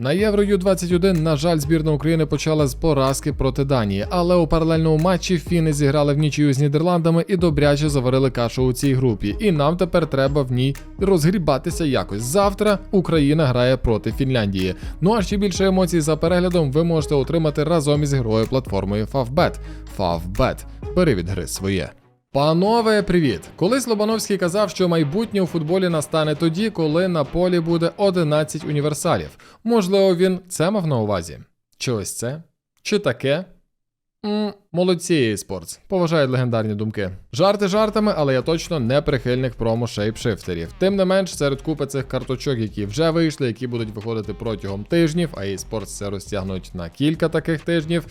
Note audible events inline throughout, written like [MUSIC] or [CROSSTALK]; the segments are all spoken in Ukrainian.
На Євро Ю-21, на жаль, збірна України почала з поразки проти Данії, але у паралельному матчі фіни зіграли в нічию з Нідерландами і добряче заварили кашу у цій групі. І нам тепер треба в ній розгрібатися якось. Завтра Україна грає проти Фінляндії. Ну а ще більше емоцій за переглядом ви можете отримати разом із ігровою платформою Favbet. Favbet. Бери від гри своє. Панове, привіт! Колись Лобановський казав, що майбутнє у футболі настане тоді, коли на полі буде 11 універсалів. Можливо, він це мав на увазі. Чи ось це? Чи таке? М молодці eSports. Поважають легендарні думки. Жарти жартами, але я точно не прихильник промо шейпшифтерів. Тим не менш, серед купи цих карточок, які вже вийшли, які будуть виходити протягом тижнів, а eSports це розтягнуть на кілька таких тижнів.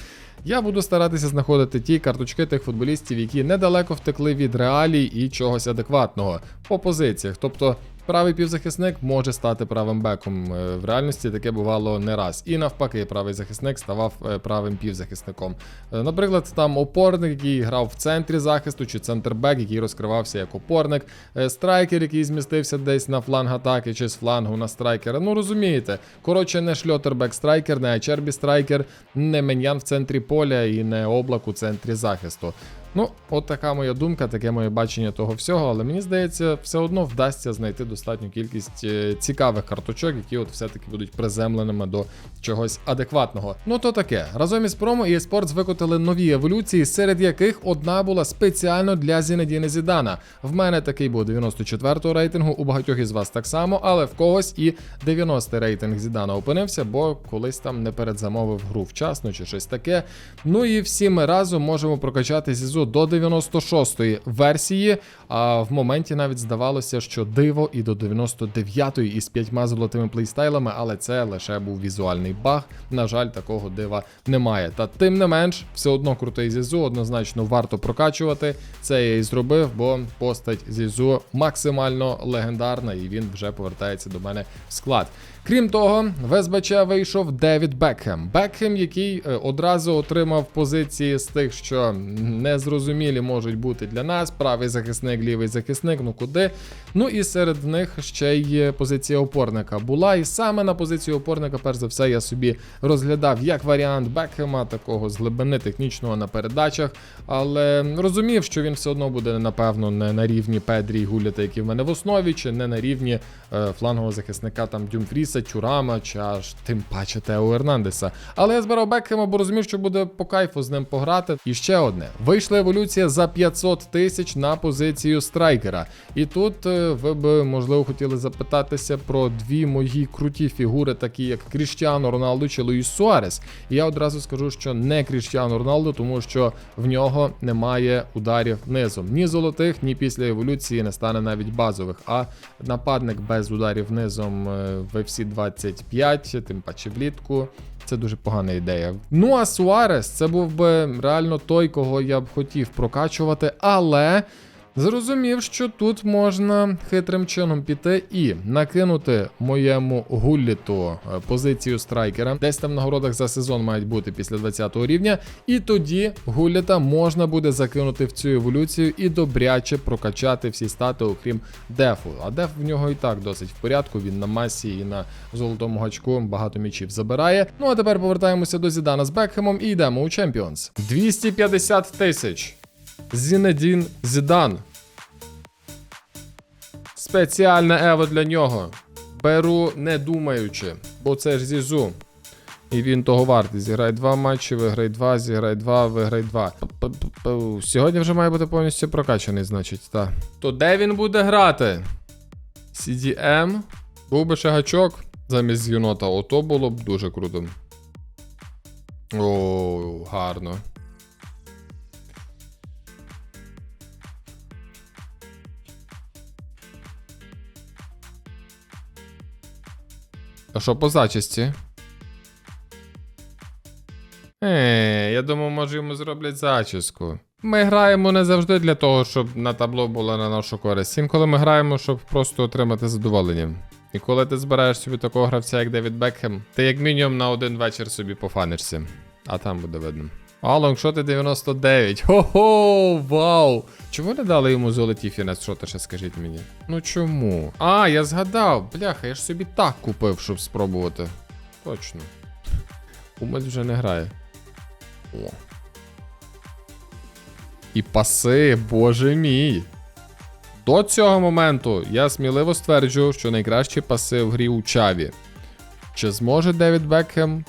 Я буду старатися знаходити ті карточки тих футболістів, які недалеко втекли від реалій і чогось адекватного по позиціях. Тобто правий півзахисник може стати правим беком. Е, В реальності таке бувало не раз. І навпаки, правий захисник ставав е, правим півзахисником. Е, Наприклад, там опорник, який грав в центрі захисту, чи центрбек, який розкривався як опорник, страйкер, який змістився десь на фланг атаки, чи з флангу на страйкера. Ну розумієте, коротше, не шльотербек страйкер, не Ачербі страйкер, не Менян в центрі поля і не облак у центрі захисту. Ну, от така моя думка, таке моє бачення того всього, але мені здається, все одно вдасться знайти достатню кількість е, цікавих карточок, які от все-таки будуть приземленими до чогось адекватного. Ну то таке. Разом із промо eSports викотили нові еволюції, серед яких одна була спеціально для Зінедіни Зідана. В мене такий був 94-го рейтингу, у багатьох із вас так само, але в когось і 90-й рейтинг Зідана опинився, бо колись там не передзамовив гру вчасно чи щось таке. Ну і всі ми разом можемо прокачати Зізу до 96-ї версії. А в моменті навіть здавалося, що диво і до 99-ї із п'ятьма золотими плейстайлами, але це лише був візуальний баг. На жаль, такого дива немає. Та тим не менш, все одно крутий Зізу, однозначно варто прокачувати. Це я і зробив, бо постать Зізу максимально легендарна, і він вже повертається до мене в склад. Крім того, в СБЧ вийшов Девід Бекхем. Бекхем, який е, одразу отримав позиції з тих, що незрозумілі можуть бути для нас: правий захисник, лівий захисник, ну куди. Ну і серед них ще й позиція опорника була. І саме на позицію опорника, перш за все, я собі розглядав як варіант Бекхема, такого з глибини технічного на передачах, але розумів, що він все одно буде, напевно, не на рівні Педрі і Гуліта, які в мене в основі, чи не на рівні е, флангового захисника там Дюмфріса, Тюрама, чи аж тим паче Тео Ернандеса. Але я збирав Бекхема, бо розумів, що буде по кайфу з ним пограти. І ще одне: вийшла еволюція за 500 тисяч на позицію страйкера. І тут е, ви б можливо хотіли запитатися про дві мої круті фігури, такі як Кріштіано Роналду чи Луїс Суарес. І я одразу скажу, що не Кріштіано Роналду, тому що в нього немає ударів низом. Ні золотих, ні після еволюції не стане навіть базових. А нападник без ударів низом е, в FC 25, тим паче влітку. Це дуже погана ідея. Ну а Суарес це був би реально той, кого я б хотів прокачувати, але зрозумів, що тут можна хитрим чином піти і накинути моєму гулліту е, позицію страйкера. Десь там нагородах за сезон мають бути після 20 рівня. І тоді гулліта можна буде закинути в цю еволюцію і добряче прокачати всі стати, окрім дефу. А деф в нього і так досить в порядку. Він на масі і на золотому гачку багато мічів забирає. Ну а тепер повертаємося до Зідана з Бекхемом і йдемо у Champions. 250 тисяч. Зінедін Зідан. Спеціальне ево для нього. Беру не думаючи, бо це ж Зізу. І він того вартий. Зіграй два матчі, виграй два, зіграй два, виграй два. Сьогодні вже має бути повністю прокачаний, значить, так. То де він буде грати? CDM. Був би ще гачок замість єнота. Ото було б дуже круто. О, гарно. А що по зачисті? Е, я думав, може йому зроблять зачіску. Ми граємо не завжди для того, щоб на табло було на нашу користь. Інколи ми граємо, щоб просто отримати задоволення. І коли ти збираєш собі такого гравця, як Девід Бекхем, ти як мінімум на один вечір собі пофанишся. А там буде видно. А, лонгшоти 99. Хо-хо, вау! Чому не дали йому золоті фінес-шоти, ще скажіть мені? Ну чому? А, я згадав, бляха, я ж собі так купив, щоб спробувати. Точно. Умець вже не грає. О. І паси, боже мій. До цього моменту я сміливо стверджував, що найкращі паси в грі у Чаві. Чи зможе Девід Бекхем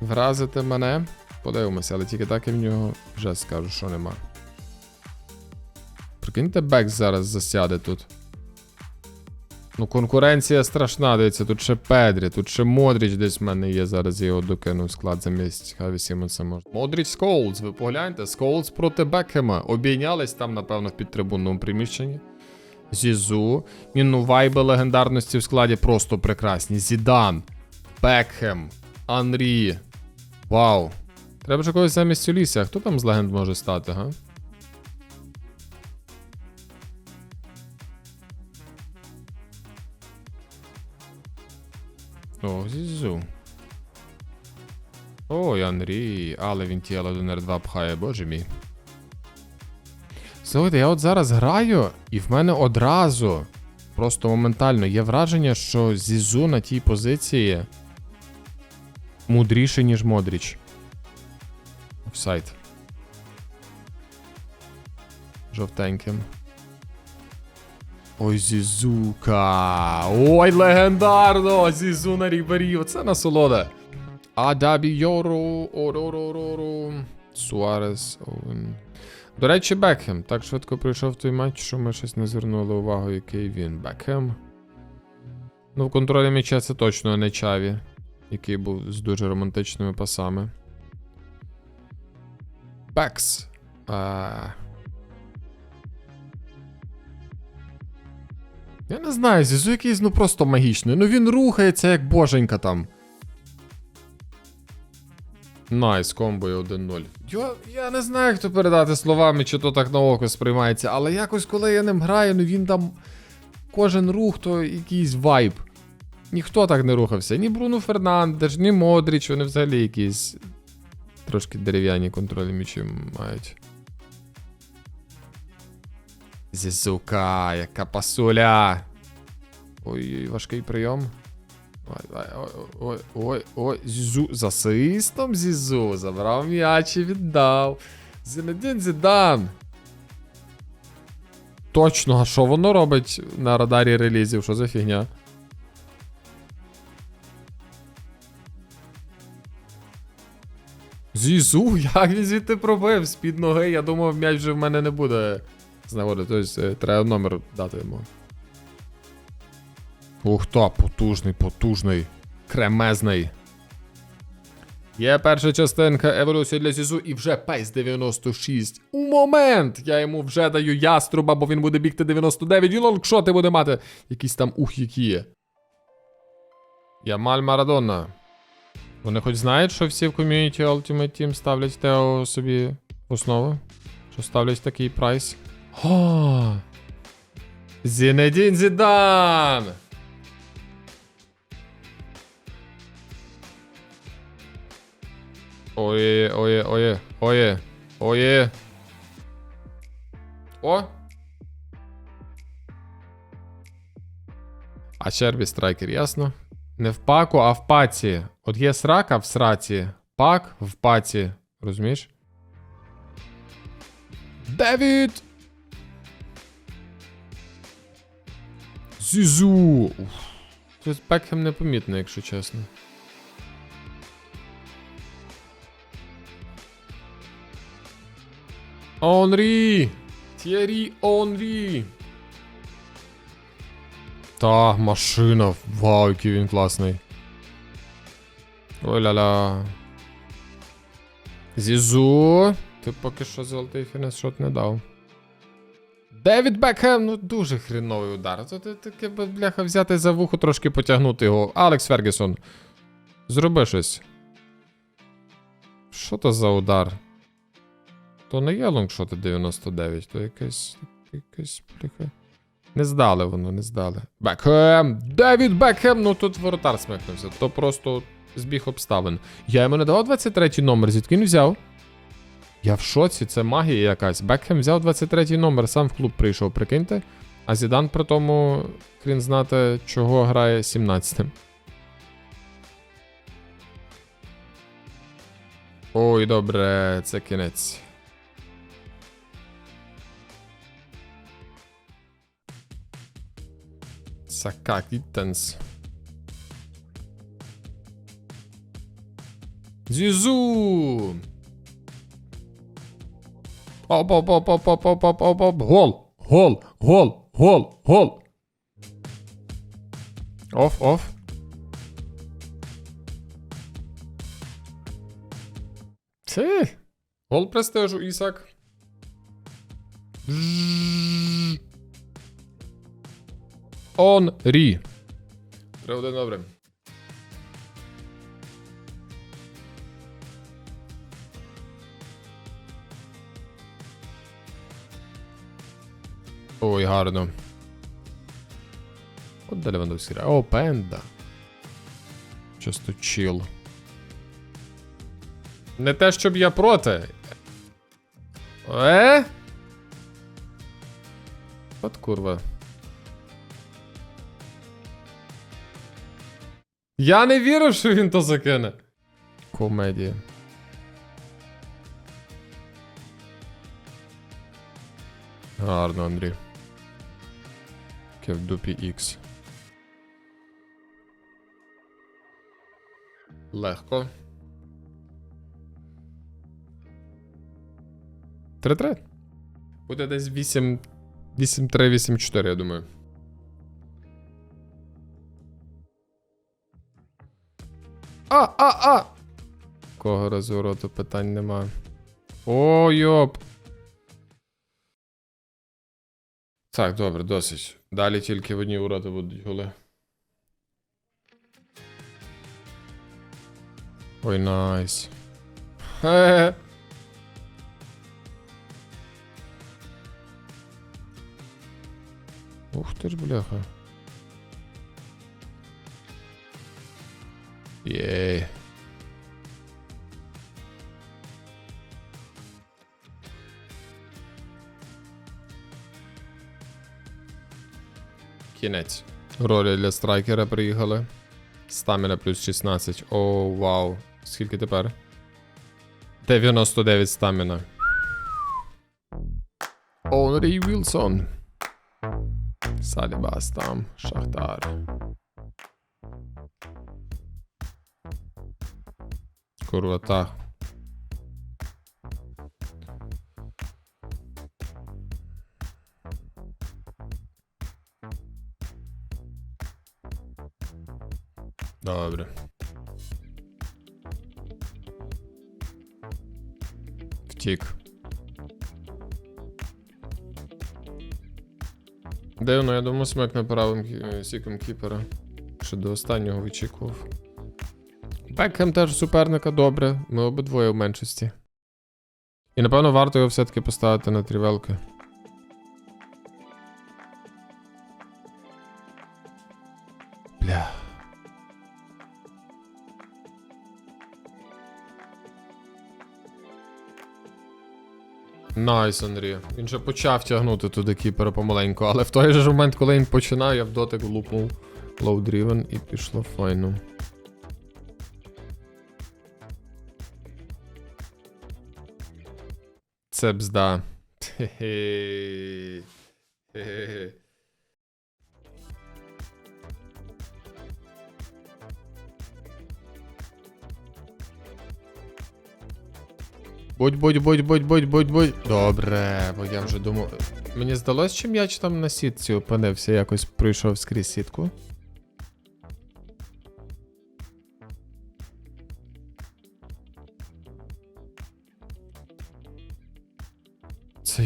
вразити мене? Подивимося, але тільки так і в нього вже скажу, що нема. Прикиньте, Бек зараз засяде тут. Ну, конкуренція страшна, дивіться, тут ще Педрі, тут ще Модріч десь в мене є. Зараз я його докину в склад замість Хаві Сімонса може. Модріч Сколз, ви погляньте, Сколз проти Бекхема. Обійнялись там, напевно, в підтрибунному приміщенні. Зізу. Ні, ну вайби легендарності в складі просто прекрасні. Зідан, Бекхем, Анрі. Вау. Треба ж когось замість Улісся. Хто там з легенд може стати, га? О, Зізу. Ой, Анрі, але він тіло до R2 пхає, боже мій. Слухайте, я от зараз граю, і в мене одразу, просто моментально, є враження, що Зізу на тій позиції мудріше, ніж Модріч. Офсайд. Жовтеньким. Ой, Зізука. Ой, легендарно! Зізу на Рібері. Оце насолода. Адабі Йору, Ороророру, Суарес, Оуен. До речі, Бекхем. Так швидко прийшов той матч, що ми щось не звернули увагу, який він. Бекхем. Ну, в контролі м'яча це точно не Чаві, який був з дуже романтичними пасами. Бекс. А... Я не знаю, Зізу якийсь ну просто магічний. Ну він рухається як боженька там. Найс, комбою 1-0. Я, я не знаю, як то передати словами, чи то так на око сприймається, але якось, коли я ним граю, ну він там. Кожен рух, то якийсь вайб. Ніхто так не рухався. Ні Бруно Фернандеш, ні Модріч, вони взагалі якісь трошки дерев'яні контролі м'ячів мають. Зізука, яка пасуля. Ой-ой, важкий прийом. Ой, ой, ой, Зізу. За свистом Зізу. Забрав м'яч і віддав. Зінедін Зідан. Точно, а що воно робить на радарі релізів? Що за фігня? Зізу, [LAUGHS] як він звідти пробив з-під ноги, я думав, м'яч вже в мене не буде з нагоди. Тобто е, треба номер дати йому. Ух та, потужний, потужний. Кремезний. Є перша частинка еволюції для Зізу і вже пейс 96. У момент! Я йому вже даю яструба, бо він буде бігти 99 і лонгшоти буде мати. Якісь там ух які є. Ямаль Марадона. Вони хоч знають, що всі в ком'юніті Ultimate Team ставлять Тео собі в основу? Що ставлять такий прайс? О! Зінедін Зідан! Ое, ое, ое, ое, ое. О! А черві страйкер, ясно? Не в паку, а в паці. От є срака в сраці, пак в паці. Розумієш? Девід! Зізу! Щось Бекхем непомітно, якщо чесно. Онрі! Тєрі Онрі! Та, машина. Вау, який він класний. Ой-ля-ля. Зізу. Ти поки що золотий фінес-шот не дав. Девід Бекхем, ну дуже хріновий удар. Це таке бляха взяти за вухо трошки потягнути його. Алекс Фергюсон. Зроби щось. Що то за удар? То не є лонгшоти 99, то якесь. якесь бляха. Не здали воно, не здали. Бекхем! Девід Бекхем! Ну тут воротар смикнувся. То просто збіг обставин. Я йому не давав 23 номер, звідки він взяв? Я в шоці, це магія якась. Бекхем взяв 23-й номер, сам в клуб прийшов, прикиньте. А Зідан при тому, крім знати, чого грає 17-тим. Ой, добре, це кінець. Sakaki Tens. Zizu! Op, op, op, op, op, op, op, op, op. Hol, hol, hol, hol, hol. Off, off. Ty! Hol prestiżu, Isak. Bzzz. Он рі. Три-один, добре. Ой, гарно. От де Левандовський грає? О, Пенда. Чисто чил. Не те, щоб я проти. Е? От курва. Я не вірив, що він то закине. Комедія. Гарно, Андрій. Таке в дупі X. Легко. 3-3. Буде десь 8. 8-3, 8-4, я думаю. А, а, а! Кого розвороту питань нема. О, йоп. Так, добре, досить. Далі тільки в одні ворота будуть голи. Ой, найс. Хе. Ух ти ж, бляха. Єй. Кінець. Ролі для страйкера приїхали. Стаміна плюс 16. О, вау. Скільки тепер? 99 стаміна. Онрі Вілсон. Салібас там. Шахтар. Курва, так. Добре. Втік. Дивно, я думаю, смек на правим сіком кіпера. Ще до останнього вичікував. Бекхем теж суперника добре. Ми обидвоє в меншості. І напевно варто його все-таки поставити на трівелки. Бля. Найс, Андрій. Він же почав тягнути туди кіпера помаленьку, але в той же момент, коли він починав, я в дотик лупнув лоудрівен і пішло файно. Будь, будь, будь. Добре, бо я вже думав. Мені здалось, що м'яч там на сітці опинився, якось пройшов скрізь сітку.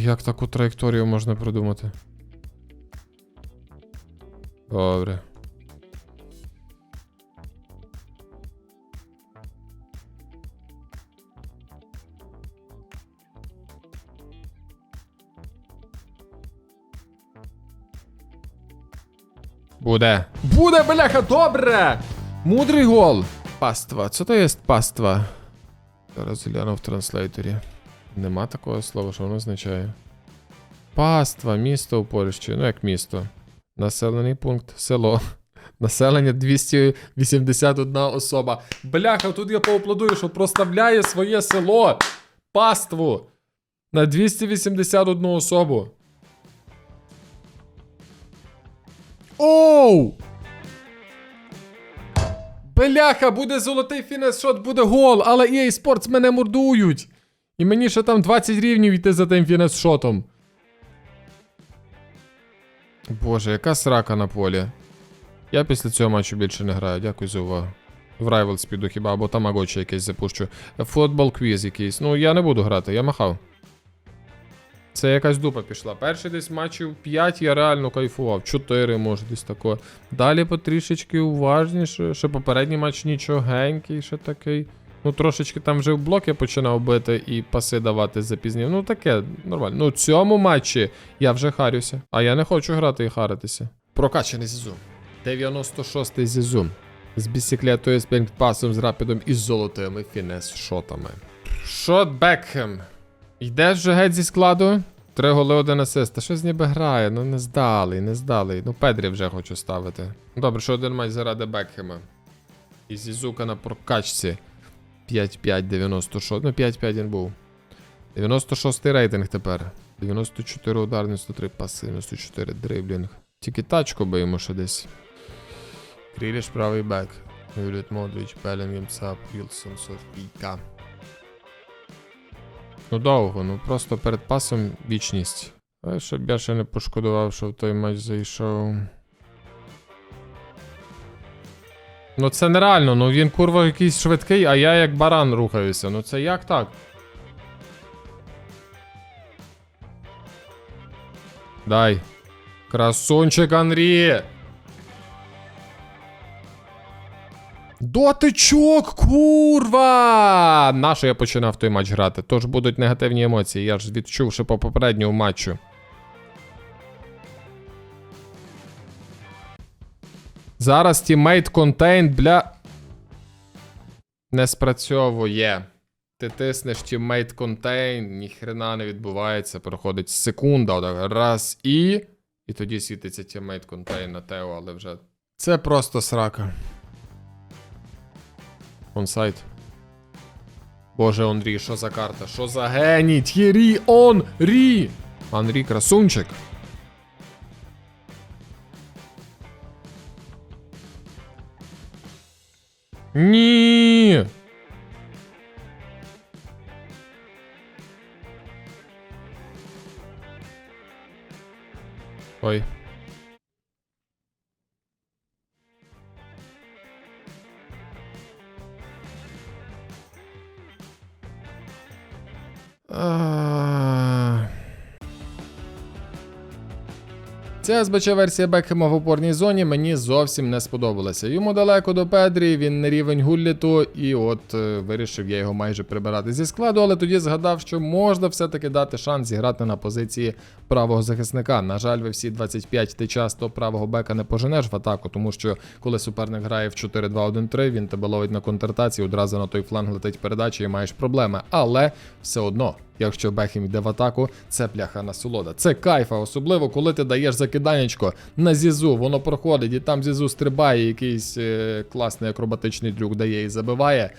як таку траєкторію можна придумати? Добре. Буде. Буде, бляха, добре! Мудрий гол. Паства. Що то є паства? Зараз гляну в транслейторі. Нема такого слова, що воно означає. Паства, місто у Польщі. Ну як місто. Населений пункт, село. [LAUGHS] Населення 281 особа. Бляха, тут я поаплодую, що проставляє своє село. Паству. На 281 особу. Оу! Бляха, буде золотий фінес-шот, буде гол, але EA Sports мене мордують. І мені ще там 20 рівнів йти за тим фінес-шотом. Боже, яка срака на полі. Я після цього матчу більше не граю. Дякую за увагу. В Rivals піду хіба, або тамагочі якесь запущу. Футбол квіз якийсь. Ну, я не буду грати, я махав. Це якась дупа пішла. Перший десь матчів 5 я реально кайфував. 4, може, десь тако. Далі потрішечки уважніше. Ще попередній матч нічогенький, ще такий. Ну, трошечки там вже в блоки починав бити і паси давати запізнів. Ну, таке, нормально. Ну, в цьому матчі я вже харюся. А я не хочу грати і харитися. Прокачаний зізу. 96-й зізу. З бісіклетою, з пасом, з рапідом і з золотими фінес-шотами. Шот Бекхем. Йдеш вже геть зі складу? Три голи, один асист. Та щось ніби грає, ну не здалий, не здалий. Ну, Педрі вже хочу ставити. Добре, що один матч заради Бекхема. І Зізука на прокачці. 5-5, 96. Ну, 5-5 він був. 96 рейтинг тепер. 94 удар, 93 паси, 94 дриблінг. Тільки тачку би йому ще десь. Кріліш правий бек. Юліт Модрич, Белінгем, Сап, Вілсон, Софійка. Ну довго, ну просто перед пасом вічність. Але щоб я ще не пошкодував, що в той матч зайшов. Ну це нереально, ну він курва якийсь швидкий, а я як баран рухаюся. Ну це як так? Дай. Красунчик Анрі. Дотичок, курва! Нащо я починав той матч грати? Тож будуть негативні емоції, я ж відчув ще по попередньому матчу. Зараз тіммейт контейн, бля. Не спрацьовує. Ти тиснеш тіммейт контейн, ніхрена не відбувається, проходить секунда, отак, раз і. І тоді світиться тіммейт контейн на Тео, але вже. Це просто срака. Онсайт. Боже, Онрі, що за карта? Що за геній? Т'єрі Онрі! Анрі красунчик. Ні. Ой. А. Ця СБЧ версія Бекхема в опорній зоні мені зовсім не сподобалася. Йому далеко до Педрі, він не рівень гулліту, і от е, вирішив я його майже прибирати зі складу, але тоді згадав, що можна все-таки дати шанс зіграти на позиції правого захисника. На жаль, ви всі 25 ти часто правого бека не поженеш в атаку, тому що коли суперник грає в 4-2-1-3, він тебе ловить на контратації, одразу на той фланг летить передача і маєш проблеми. Але все одно. Якщо Бехем йде в атаку, це пляха насолода. Це кайфа, особливо коли ти даєш закиданечко на зізу, воно проходить, і там зізу стрибає, якийсь е, класний акробатичний трюк дає і забиває.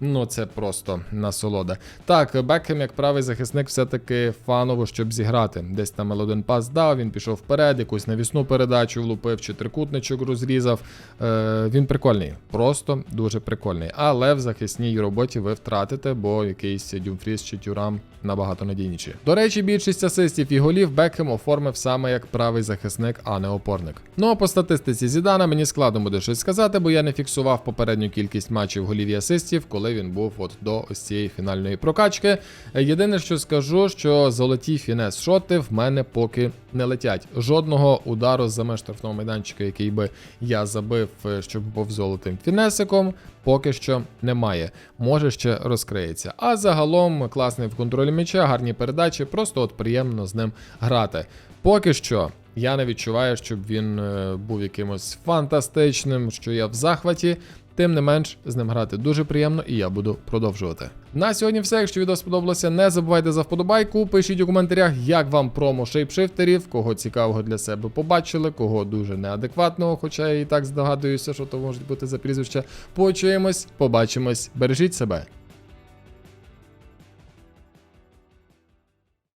Ну, це просто насолода. Так, Бекхем, як правий захисник, все-таки фаново, щоб зіграти. Десь там один пас дав, він пішов вперед, якусь навісну передачу влупив, чи трикутничок розрізав. Е, він прикольний, просто дуже прикольний. Але в захисній роботі ви втратите, бо якийсь Дюмфріс чи Тюрам набагато надійніші. До речі, більшість асистів і голів Бекхем оформив саме як правий захисник, а не опорник. Ну а по статистиці Зідана мені складно буде щось сказати, бо я не фіксував попередню кількість матчів голів і асистів, коли він був от до ось цієї фінальної прокачки. Е, Єдине, що скажу, що золоті фінес-шоти в мене поки не летять. Жодного удару за меж штрафного майданчика, який би я забив, е, щоб був золотим фінесиком, поки що немає. Може ще розкриється. А загалом класний в контролі м'яча, гарні передачі, просто от приємно з ним грати. Поки що. Я не відчуваю, щоб він е, був якимось фантастичним, що я в захваті. Тим не менш, з ним грати дуже приємно, і я буду продовжувати. На сьогодні все. Якщо відео сподобалося, не забувайте за вподобайку. Пишіть у коментарях, як вам промо шейпшифтерів, кого цікавого для себе побачили, кого дуже неадекватного, хоча я і так здогадуюся, що то можуть бути за прізвища. Почуємось, побачимось, бережіть себе.